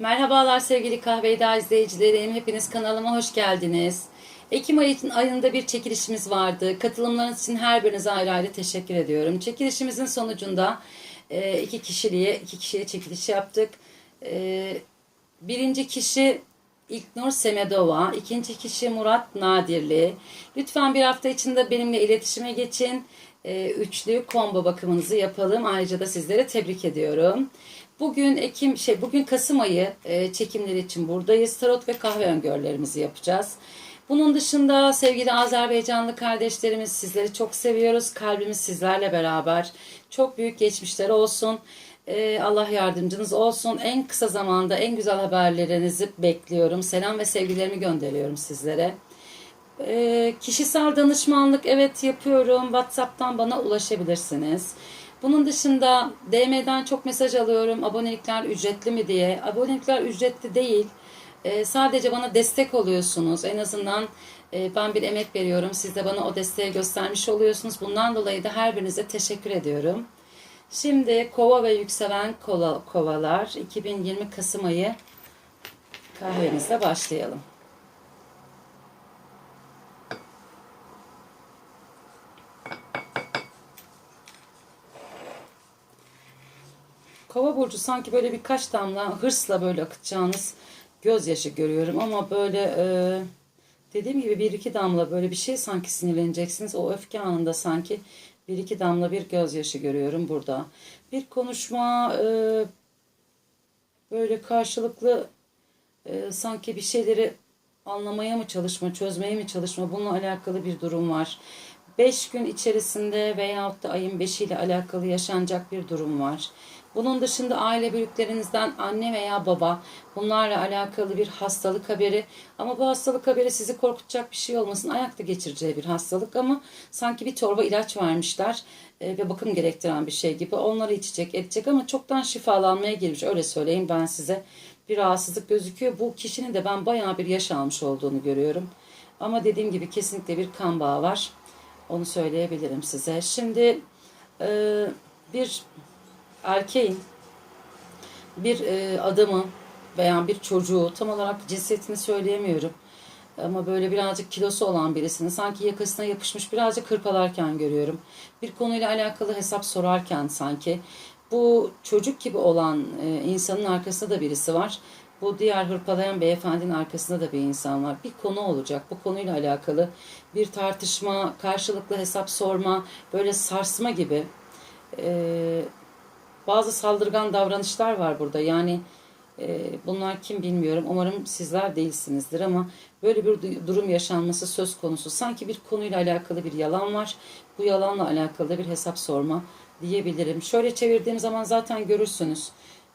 Merhabalar sevgili Kahveyda izleyicilerim. Hepiniz kanalıma hoş geldiniz. Ekim ayı- ayında bir çekilişimiz vardı. Katılımlarınız için her birinize ayrı ayrı teşekkür ediyorum. Çekilişimizin sonucunda e, iki kişiliğe, iki kişiye çekiliş yaptık. E, birinci kişi İlknur Semedova, ikinci kişi Murat Nadirli. Lütfen bir hafta içinde benimle iletişime geçin. E, üçlü combo bakımınızı yapalım. Ayrıca da sizlere tebrik ediyorum. Bugün Ekim şey bugün Kasım ayı e, çekimleri için buradayız. Tarot ve kahve öngörülerimizi yapacağız. Bunun dışında sevgili Azerbaycanlı kardeşlerimiz sizleri çok seviyoruz. Kalbimiz sizlerle beraber. Çok büyük geçmişler olsun. E, Allah yardımcınız olsun. En kısa zamanda en güzel haberlerinizi bekliyorum. Selam ve sevgilerimi gönderiyorum sizlere. E, kişisel danışmanlık evet yapıyorum. WhatsApp'tan bana ulaşabilirsiniz. Bunun dışında DM'den çok mesaj alıyorum. Abonelikler ücretli mi diye. Abonelikler ücretli değil. E, sadece bana destek oluyorsunuz. En azından e, ben bir emek veriyorum. Siz de bana o desteği göstermiş oluyorsunuz. Bundan dolayı da her birinize teşekkür ediyorum. Şimdi kova ve yükselen kola, kovalar 2020 Kasım ayı kahvemizle başlayalım. Kova burcu sanki böyle birkaç damla hırsla böyle akıtacağınız gözyaşı görüyorum ama böyle e, dediğim gibi bir iki damla böyle bir şey sanki sinirleneceksiniz. O öfke anında sanki bir iki damla bir gözyaşı görüyorum burada. Bir konuşma e, böyle karşılıklı e, sanki bir şeyleri anlamaya mı çalışma, çözmeye mi çalışma bununla alakalı bir durum var. 5 gün içerisinde veyahut da ayın 5 ile alakalı yaşanacak bir durum var. Bunun dışında aile büyüklerinizden anne veya baba bunlarla alakalı bir hastalık haberi ama bu hastalık haberi sizi korkutacak bir şey olmasın. Ayakta geçireceği bir hastalık ama sanki bir torba ilaç vermişler e, ve bakım gerektiren bir şey gibi. Onları içecek edecek ama çoktan şifalanmaya girmiş öyle söyleyeyim ben size. Bir rahatsızlık gözüküyor. Bu kişinin de ben bayağı bir yaş almış olduğunu görüyorum. Ama dediğim gibi kesinlikle bir kan bağı var. Onu söyleyebilirim size. Şimdi e, bir erkeğin bir e, adamı veya bir çocuğu tam olarak cinsiyetini söyleyemiyorum. Ama böyle birazcık kilosu olan birisini sanki yakasına yapışmış birazcık hırpalarken görüyorum. Bir konuyla alakalı hesap sorarken sanki bu çocuk gibi olan e, insanın arkasında da birisi var. Bu diğer hırpalayan beyefendinin arkasında da bir insan var. Bir konu olacak. Bu konuyla alakalı bir tartışma, karşılıklı hesap sorma, böyle sarsma gibi e, bazı saldırgan davranışlar var burada. Yani e, bunlar kim bilmiyorum. Umarım sizler değilsinizdir ama böyle bir du- durum yaşanması söz konusu. Sanki bir konuyla alakalı bir yalan var. Bu yalanla alakalı bir hesap sorma diyebilirim. Şöyle çevirdiğim zaman zaten görürsünüz.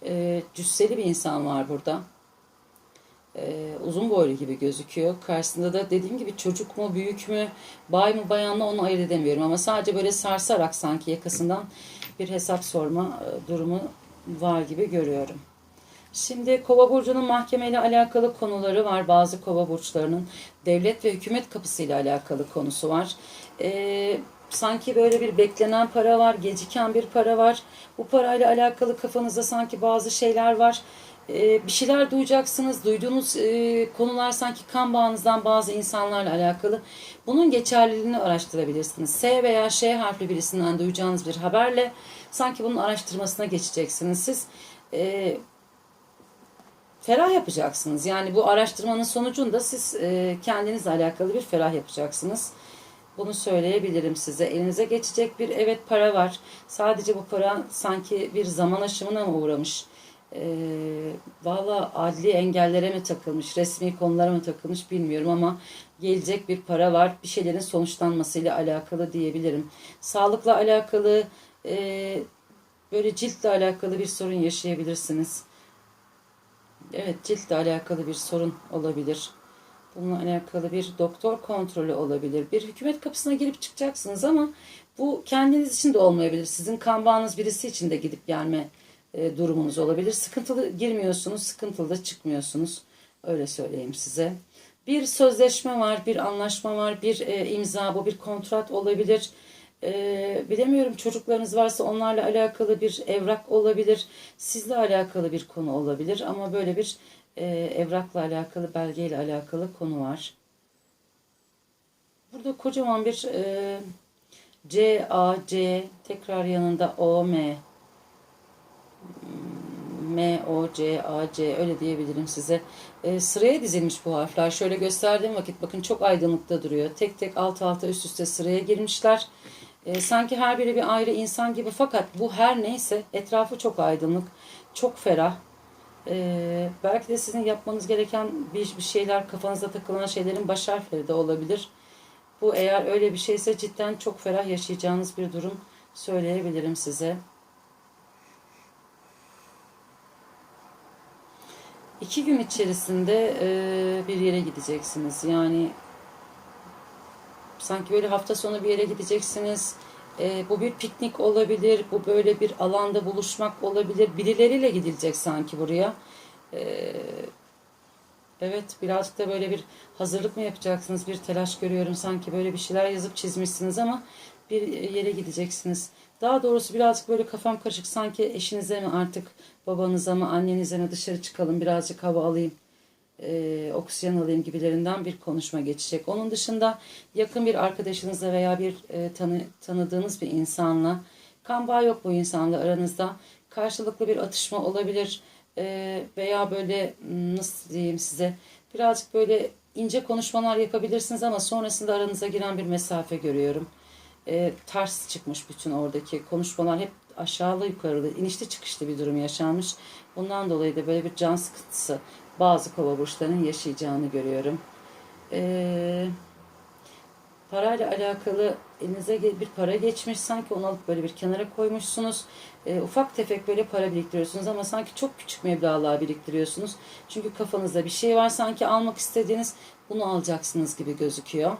E, cüsseli bir insan var burada. E, uzun boylu gibi gözüküyor. Karşısında da dediğim gibi çocuk mu, büyük mü, bay mı, bayan mı onu ayırt edemiyorum. Ama sadece böyle sarsarak sanki yakasından bir hesap sorma e, durumu var gibi görüyorum. Şimdi Kova burcunun mahkemeyle alakalı konuları var. Bazı Kova burçlarının devlet ve hükümet kapısıyla alakalı konusu var. Ee, sanki böyle bir beklenen para var, geciken bir para var. Bu parayla alakalı kafanızda sanki bazı şeyler var. Ee, bir şeyler duyacaksınız. Duyduğunuz e, konular sanki kan bağınızdan bazı insanlarla alakalı. Bunun geçerliliğini araştırabilirsiniz. S veya Ş harfli birisinden duyacağınız bir haberle sanki bunun araştırmasına geçeceksiniz. Siz e, ferah yapacaksınız. Yani bu araştırmanın sonucunda siz e, kendinizle alakalı bir ferah yapacaksınız. Bunu söyleyebilirim size. Elinize geçecek bir evet para var. Sadece bu para sanki bir zaman aşımına mı uğramış? E, Valla adli engellere mi takılmış, resmi konulara mı takılmış bilmiyorum ama gelecek bir para var. Bir şeylerin sonuçlanmasıyla alakalı diyebilirim. Sağlıkla alakalı, e, böyle ciltle alakalı bir sorun yaşayabilirsiniz. Evet ciltle alakalı bir sorun olabilir. Bununla alakalı bir doktor kontrolü olabilir. Bir hükümet kapısına girip çıkacaksınız ama bu kendiniz için de olmayabilir. Sizin kan bağınız birisi için de gidip gelme e, durumunuz olabilir. Sıkıntılı girmiyorsunuz, sıkıntılı da çıkmıyorsunuz. Öyle söyleyeyim size. Bir sözleşme var, bir anlaşma var, bir e, imza, bu bir kontrat olabilir. Ee, bilemiyorum çocuklarınız varsa onlarla alakalı bir evrak olabilir. Sizle alakalı bir konu olabilir ama böyle bir e, evrakla alakalı, belgeyle alakalı konu var. Burada kocaman bir e, C, A, C, tekrar yanında O, M. M, O, C, A, C öyle diyebilirim size. E, sıraya dizilmiş bu harfler. Şöyle gösterdiğim vakit bakın çok aydınlıkta duruyor. Tek tek alt alta üst üste sıraya girmişler. E, sanki her biri bir ayrı insan gibi fakat bu her neyse etrafı çok aydınlık, çok ferah. E, belki de sizin yapmanız gereken bir, bir şeyler kafanıza takılan şeylerin baş harfleri de olabilir. Bu eğer öyle bir şeyse cidden çok ferah yaşayacağınız bir durum söyleyebilirim size. İki gün içerisinde e, bir yere gideceksiniz. Yani sanki böyle hafta sonu bir yere gideceksiniz. E, bu bir piknik olabilir. Bu böyle bir alanda buluşmak olabilir. Birileriyle gidilecek sanki buraya. E, evet birazcık da böyle bir hazırlık mı yapacaksınız? Bir telaş görüyorum. Sanki böyle bir şeyler yazıp çizmişsiniz ama bir yere gideceksiniz. Daha doğrusu birazcık böyle kafam karışık. Sanki eşinize mi artık babanıza mı annenize mi dışarı çıkalım birazcık hava alayım e, oksijen alayım gibilerinden bir konuşma geçecek. Onun dışında yakın bir arkadaşınızla veya bir e, tanı, tanıdığınız bir insanla kan bağı yok bu insanla aranızda karşılıklı bir atışma olabilir e, veya böyle m, nasıl diyeyim size birazcık böyle ince konuşmalar yapabilirsiniz ama sonrasında aranıza giren bir mesafe görüyorum. E, ters çıkmış bütün oradaki konuşmalar hep aşağılı yukarılı inişli çıkışlı bir durum yaşanmış. Bundan dolayı da böyle bir can sıkıntısı bazı kova burçlarının yaşayacağını görüyorum. Ee, parayla alakalı elinize bir para geçmiş sanki onu alıp böyle bir kenara koymuşsunuz. Ee, ufak tefek böyle para biriktiriyorsunuz ama sanki çok küçük meblağlar biriktiriyorsunuz. Çünkü kafanızda bir şey var sanki almak istediğiniz bunu alacaksınız gibi gözüküyor.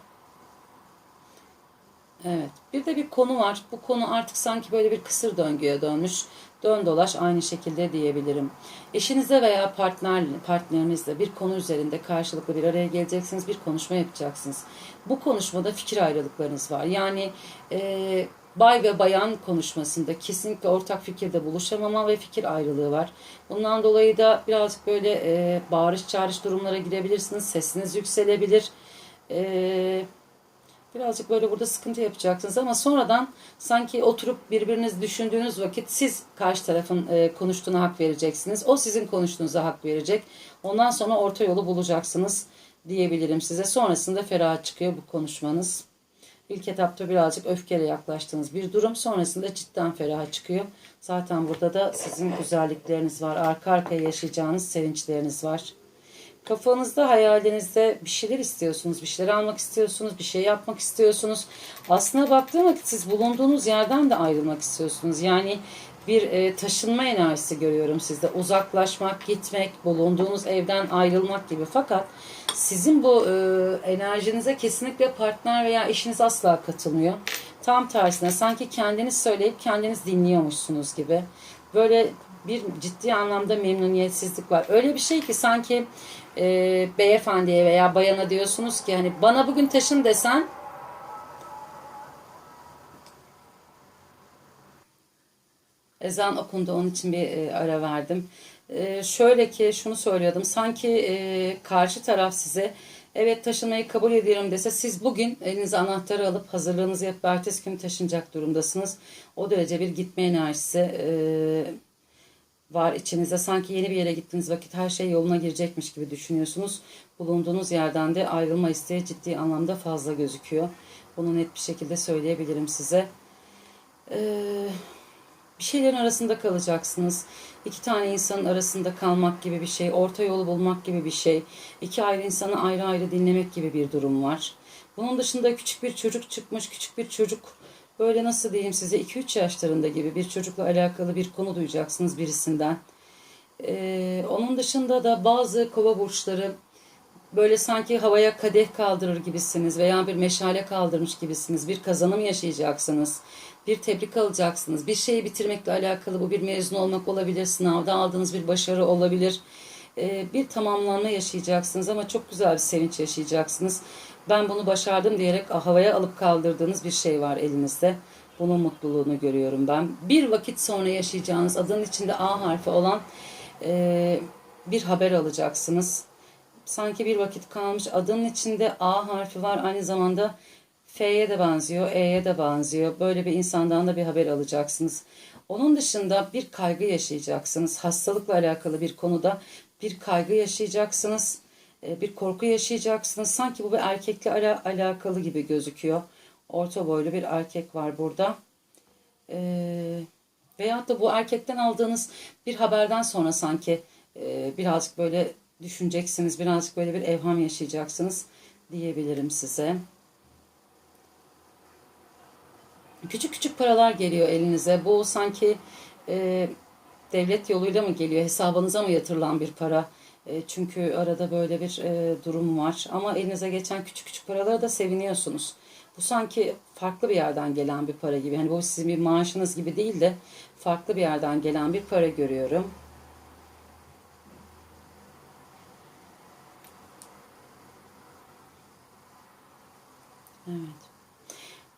Evet. Bir de bir konu var. Bu konu artık sanki böyle bir kısır döngüye dönmüş. Dön dolaş aynı şekilde diyebilirim. Eşinize veya partner, partnerinizle bir konu üzerinde karşılıklı bir araya geleceksiniz. Bir konuşma yapacaksınız. Bu konuşmada fikir ayrılıklarınız var. Yani e, bay ve bayan konuşmasında kesinlikle ortak fikirde buluşamama ve fikir ayrılığı var. Bundan dolayı da birazcık böyle e, bağırış çağırış durumlara girebilirsiniz. Sesiniz yükselebilir. Eee Birazcık böyle burada sıkıntı yapacaksınız ama sonradan sanki oturup birbiriniz düşündüğünüz vakit siz karşı tarafın e, konuştuğuna hak vereceksiniz. O sizin konuştuğunuza hak verecek. Ondan sonra orta yolu bulacaksınız diyebilirim size. Sonrasında ferah çıkıyor bu konuşmanız. İlk etapta birazcık öfkeyle yaklaştığınız bir durum. Sonrasında cidden ferah çıkıyor. Zaten burada da sizin güzellikleriniz var. Arka arkaya yaşayacağınız sevinçleriniz var. Kafanızda, hayalinizde bir şeyler istiyorsunuz, bir şeyler almak istiyorsunuz, bir şey yapmak istiyorsunuz. Aslına baktığım vakit siz bulunduğunuz yerden de ayrılmak istiyorsunuz. Yani bir e, taşınma enerjisi görüyorum sizde. Uzaklaşmak, gitmek, bulunduğunuz evden ayrılmak gibi. Fakat sizin bu e, enerjinize kesinlikle partner veya eşiniz asla katılmıyor. Tam tersine sanki kendiniz söyleyip kendiniz dinliyormuşsunuz gibi. Böyle bir ciddi anlamda memnuniyetsizlik var. Öyle bir şey ki sanki e, beyefendiye veya bayana diyorsunuz ki hani bana bugün taşın desen ezan okundu onun için bir e, ara verdim. E, şöyle ki şunu söylüyordum sanki e, karşı taraf size evet taşınmayı kabul ediyorum dese siz bugün elinize anahtarı alıp hazırlığınızı yapıp ertesi gün taşınacak durumdasınız. O derece bir gitme enerjisi e, var içinizde. Sanki yeni bir yere gittiğiniz vakit her şey yoluna girecekmiş gibi düşünüyorsunuz. Bulunduğunuz yerden de ayrılma isteği ciddi anlamda fazla gözüküyor. Bunu net bir şekilde söyleyebilirim size. Ee, bir şeylerin arasında kalacaksınız. İki tane insanın arasında kalmak gibi bir şey, orta yolu bulmak gibi bir şey, iki ayrı insanı ayrı ayrı dinlemek gibi bir durum var. Bunun dışında küçük bir çocuk çıkmış, küçük bir çocuk böyle nasıl diyeyim size 2-3 yaşlarında gibi bir çocukla alakalı bir konu duyacaksınız birisinden. Ee, onun dışında da bazı kova burçları böyle sanki havaya kadeh kaldırır gibisiniz veya bir meşale kaldırmış gibisiniz. Bir kazanım yaşayacaksınız. Bir tebrik alacaksınız. Bir şeyi bitirmekle alakalı bu bir mezun olmak olabilir. Sınavda aldığınız bir başarı olabilir. Ee, bir tamamlanma yaşayacaksınız ama çok güzel bir sevinç yaşayacaksınız. Ben bunu başardım diyerek havaya alıp kaldırdığınız bir şey var elinizde. Bunun mutluluğunu görüyorum ben. Bir vakit sonra yaşayacağınız adının içinde A harfi olan e, bir haber alacaksınız. Sanki bir vakit kalmış adının içinde A harfi var aynı zamanda F'ye de benziyor, E'ye de benziyor. Böyle bir insandan da bir haber alacaksınız. Onun dışında bir kaygı yaşayacaksınız. Hastalıkla alakalı bir konuda bir kaygı yaşayacaksınız. E, Bir korku yaşayacaksınız. Sanki bu bir erkekle ala- alakalı gibi gözüküyor. Orta boylu bir erkek var burada. Ee, veyahut da bu erkekten aldığınız bir haberden sonra sanki e, birazcık böyle düşüneceksiniz. Birazcık böyle bir evham yaşayacaksınız diyebilirim size. Küçük küçük paralar geliyor elinize. Bu sanki e, devlet yoluyla mı geliyor? Hesabınıza mı yatırılan bir para? E, çünkü arada böyle bir e, durum var. Ama elinize geçen küçük küçük paralara da seviniyorsunuz. Bu sanki farklı bir yerden gelen bir para gibi. Hani bu sizin bir maaşınız gibi değil de farklı bir yerden gelen bir para görüyorum. Evet.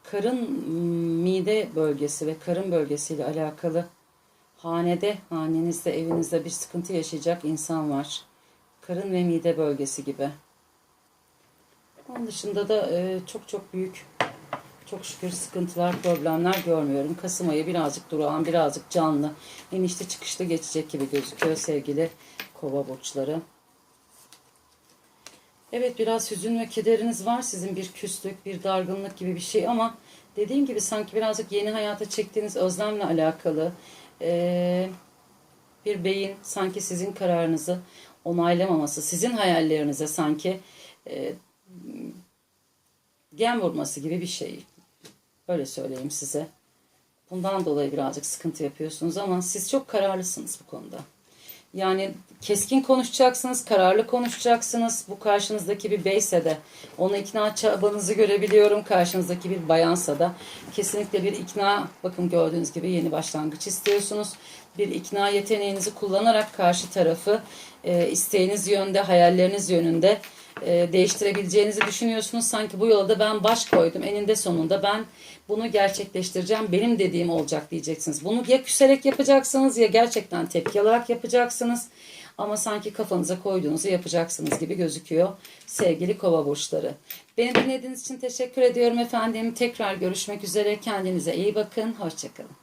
Karın m, mide bölgesi ve karın bölgesiyle alakalı hanede, hanenizde, evinizde bir sıkıntı yaşayacak insan var. Karın ve mide bölgesi gibi. Onun dışında da e, çok çok büyük, çok şükür sıkıntılar, problemler görmüyorum. Kasım ayı birazcık durağan, birazcık canlı, inişli çıkışlı geçecek gibi gözüküyor sevgili kova burçları. Evet biraz hüzün ve kederiniz var sizin bir küslük, bir dargınlık gibi bir şey ama dediğim gibi sanki birazcık yeni hayata çektiğiniz özlemle alakalı eee, bir beyin sanki sizin kararınızı onaylamaması, sizin hayallerinize sanki eee, gen vurması gibi bir şey. Öyle söyleyeyim size. Bundan dolayı birazcık sıkıntı yapıyorsunuz ama siz çok kararlısınız bu konuda. Yani keskin konuşacaksınız, kararlı konuşacaksınız. Bu karşınızdaki bir beyse de onu ikna çabanızı görebiliyorum. Karşınızdaki bir bayansa da kesinlikle bir ikna, bakın gördüğünüz gibi yeni başlangıç istiyorsunuz. Bir ikna yeteneğinizi kullanarak karşı tarafı e, isteğiniz yönde, hayalleriniz yönünde e, değiştirebileceğinizi düşünüyorsunuz. Sanki bu yola da ben baş koydum. Eninde sonunda ben bunu gerçekleştireceğim. Benim dediğim olacak diyeceksiniz. Bunu ya küserek yapacaksınız ya gerçekten tepki alarak yapacaksınız. Ama sanki kafanıza koyduğunuzu yapacaksınız gibi gözüküyor sevgili kova burçları. Beni dinlediğiniz için teşekkür ediyorum efendim. Tekrar görüşmek üzere. Kendinize iyi bakın. Hoşçakalın.